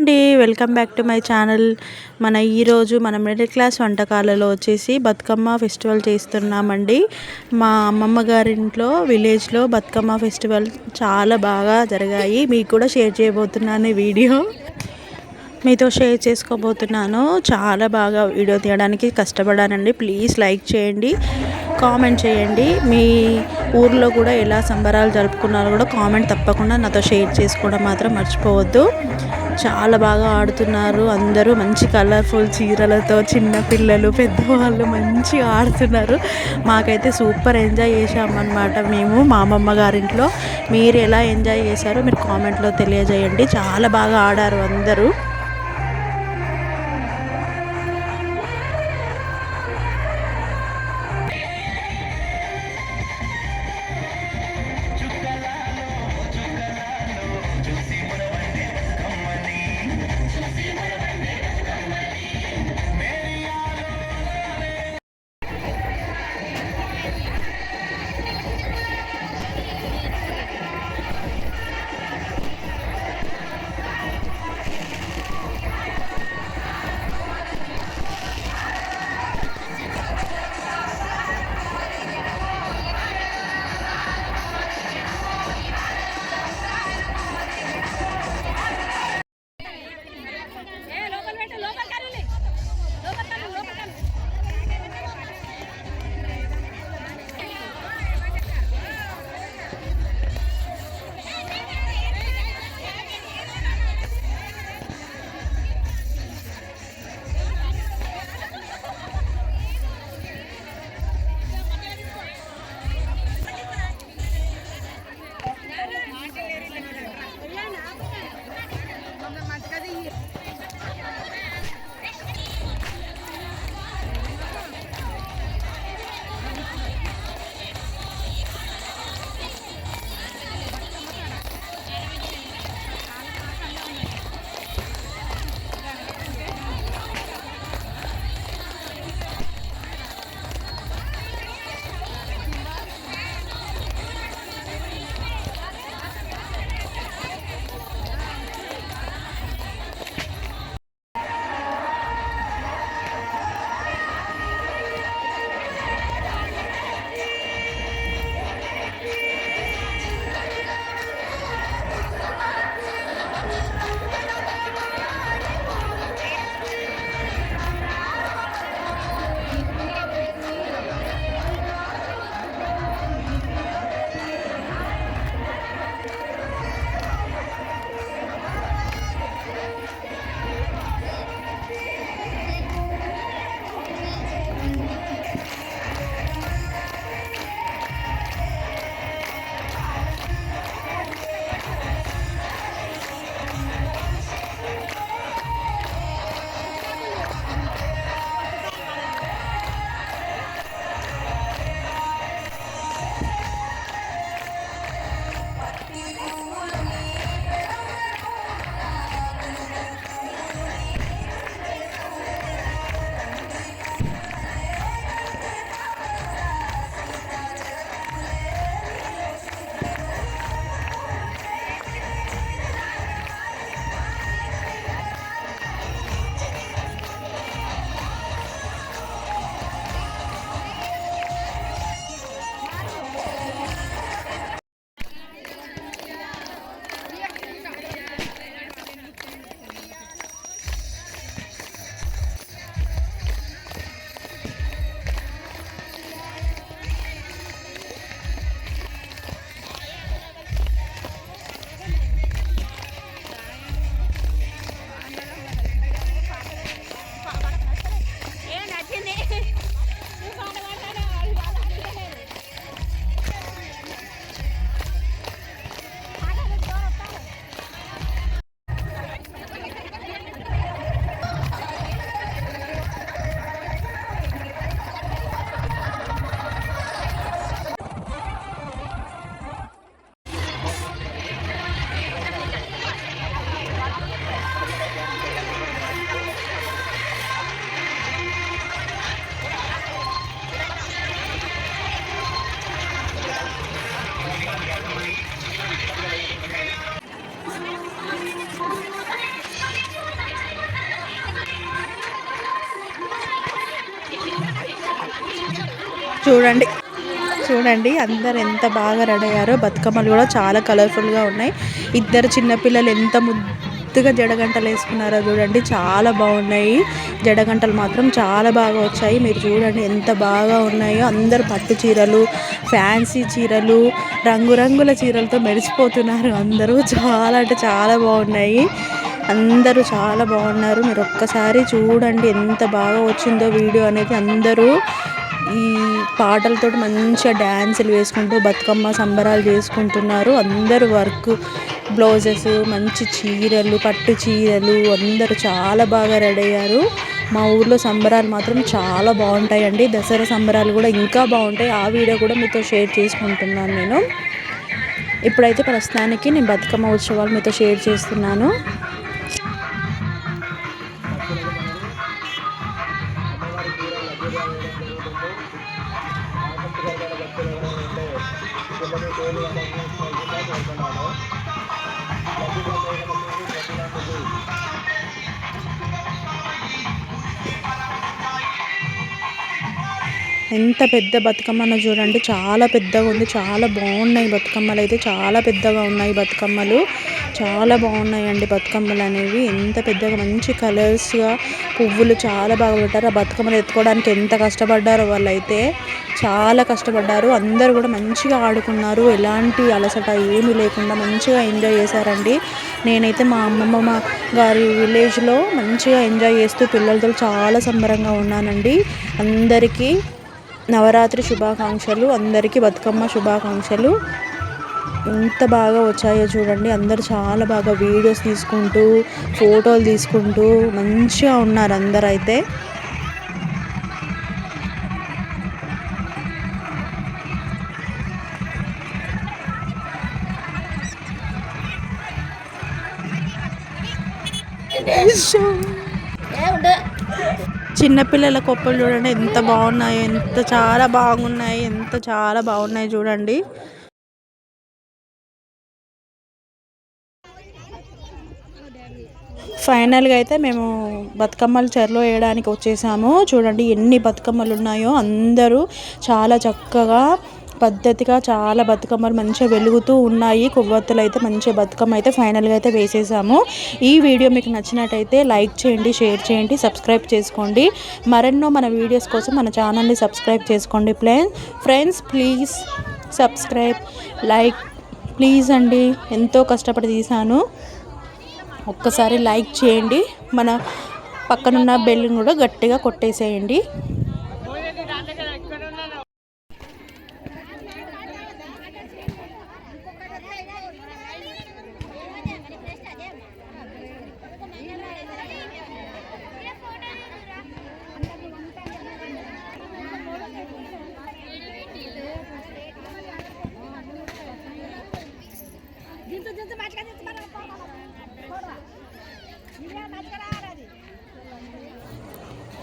అండి. Welcome back to my channel. మన ఈరోజు మన మిడిల్ క్లాస్ వంటకాలలో వచ్చేసి బతుకమ్మ ఫెస్టివల్ చేస్తున్నామండి. మా అమ్మమ్మ గారింట్లో విలేజ్లో బతుకమ్మ ఫెస్టివల్ చాలా బాగా జరిగాయి. మీకు కూడా షేర్ చేయబోతున్నాను ఈ వీడియో. మీతో షేర్ చేసుకోబోతున్నాను. చాలా బాగా వీడియో తీయడానికి కష్టపడానండి. ప్లీజ్ లైక్ చేయండి కామెంట్ చేయండి. మీ ఊర్లో కూడా ఎలా సంబరాలు జరుపుకున్నారో కూడా కామెంట్ తప్పకుండా నాతో షేర్ చేసుకోవడం మాత్రం మర్చిపోవద్దు. చాలా బాగా ఆడుతున్నారు. అందరూ మంచి కలర్ఫుల్ చీరలతో చిన్న పిల్లలు పెద్దవాళ్ళు మంచిగా ఆడుతున్నారు. మాకైతే సూపర్ ఎంజాయ్ చేసామన్నమాట మేము మా అమ్మమ్మ గారింట్లో. మీరు ఎలా ఎంజాయ్ చేశారో మీరు కామెంట్లో తెలియజేయండి. చాలా బాగా ఆడారు అందరూ. చూడండి. చూడండి అందరు ఎంత బాగా రెడీ అయ్యారో. బతుకమ్మలు కూడా చాలా కలర్ఫుల్గా ఉన్నాయి. ఇద్దరు చిన్నపిల్లలు ఎంత ముద్దుగా జడగంటలు వేసుకున్నారో చూడండి. చాలా బాగున్నాయి. జడగంటలు మాత్రం చాలా బాగా వచ్చాయి. మీరు చూడండి ఎంత బాగా ఉన్నాయో. అందరు పట్టు చీరలు ఫ్యాన్సీ చీరలు రంగురంగుల చీరలతో మెరిచిపోతున్నారు అందరూ. చాలా అంటే చాలా బాగున్నాయి. అందరూ చాలా బాగున్నారు. మీరు ఒక్కసారి చూడండి ఎంత బాగా వచ్చిందో వీడియో అనేది అందరూ. ఈ పాటలతో మంచిగా డ్యాన్సులు వేసుకుంటూ బతుకమ్మ సంబరాలు చేసుకుంటున్నారు. అందరూ వర్క్ బ్లౌజెస్ మంచి చీరలు పట్టు చీరలు అందరూ చాలా బాగా రెడీ అయ్యారు. మా ఊర్లో సంబరాలు మాత్రం చాలా బాగుంటాయండి. దసరా సంబరాలు కూడా ఇంకా బాగుంటాయి. ఆ వీడియో కూడా మీతో షేర్ చేసుకుంటున్నాను నేను. ఇప్పుడైతే ప్రస్తుతానికి నేను బతుకమ్మ ఉత్సవాలు మీతో షేర్ చేస్తున్నాను. ఎంత పెద్ద బతుకమ్మను చూడండి. చాలా పెద్దగా ఉంది. చాలా బాగున్నాయి బతుకమ్మలు అయితే. చాలా పెద్దగా ఉన్నాయి బతుకమ్మలు. చాలా బాగున్నాయండి బతుకమ్మలు అనేవి. ఎంత పెద్దగా మంచి కలర్స్గా పువ్వులు చాలా బాగా పెట్టారు. ఆ బతుకమ్మలు ఎత్తుకోవడానికి ఎంత కష్టపడ్డారో వాళ్ళైతే. చాలా కష్టపడ్డారు. అందరూ కూడా మంచిగా ఆడుకున్నారు. ఎలాంటి అలసట ఏమీ లేకుండా మంచిగా ఎంజాయ్ చేశారండి. నేనైతే మా అమ్మమ్మ గారి విలేజ్లో మంచిగా ఎంజాయ్ చేస్తూ పిల్లలతో చాలా సంబరంగా ఉన్నానండి. అందరికీ నవరాత్రి శుభాకాంక్షలు అందరికీ బతుకమ్మ శుభాకాంక్షలు. ఎంత బాగా వచ్చాయో చూడండి. అందరు చాలా బాగా వీడియోస్ తీసుకుంటూ ఫోటోలు తీసుకుంటూ మంచిగా ఉన్నారు అందరు అయితే చిన్నపిల్లల కొప్పలు చూడండి ఎంత బాగున్నాయో ఎంత చాలా బాగున్నాయి ఎంత చాలా బాగున్నాయి చూడండి. ఫైనల్గా అయితే మేము బతుకమ్మలు చెరలో వేయడానికి వచ్చేసాము. చూడండి ఎన్ని బతుకమ్మలు ఉన్నాయో అందరూ చాలా చక్కగా పద్ధతిగా చాలా బతుకమ్మలు మంచిగా వెలుగుతూ ఉన్నాయి. కొవ్వొత్తులు అయితే మంచిగా బతుకమ్మ అయితే ఫైనల్గా అయితే వేసేసాము. ఈ వీడియో మీకు నచ్చినట్టయితే లైక్ చేయండి షేర్ చేయండి సబ్స్క్రైబ్ చేసుకోండి. మరెన్నో మన వీడియోస్ కోసం మన ఛానల్ని సబ్స్క్రైబ్ చేసుకోండి play friends please subscribe like please అండి. ఎంతో కష్టపడి తీసాను ఒక్కసారి లైక్ చేయండి. మన పక్కనున్న బెల్ని కూడా గట్టిగా కొట్టేసేయండి.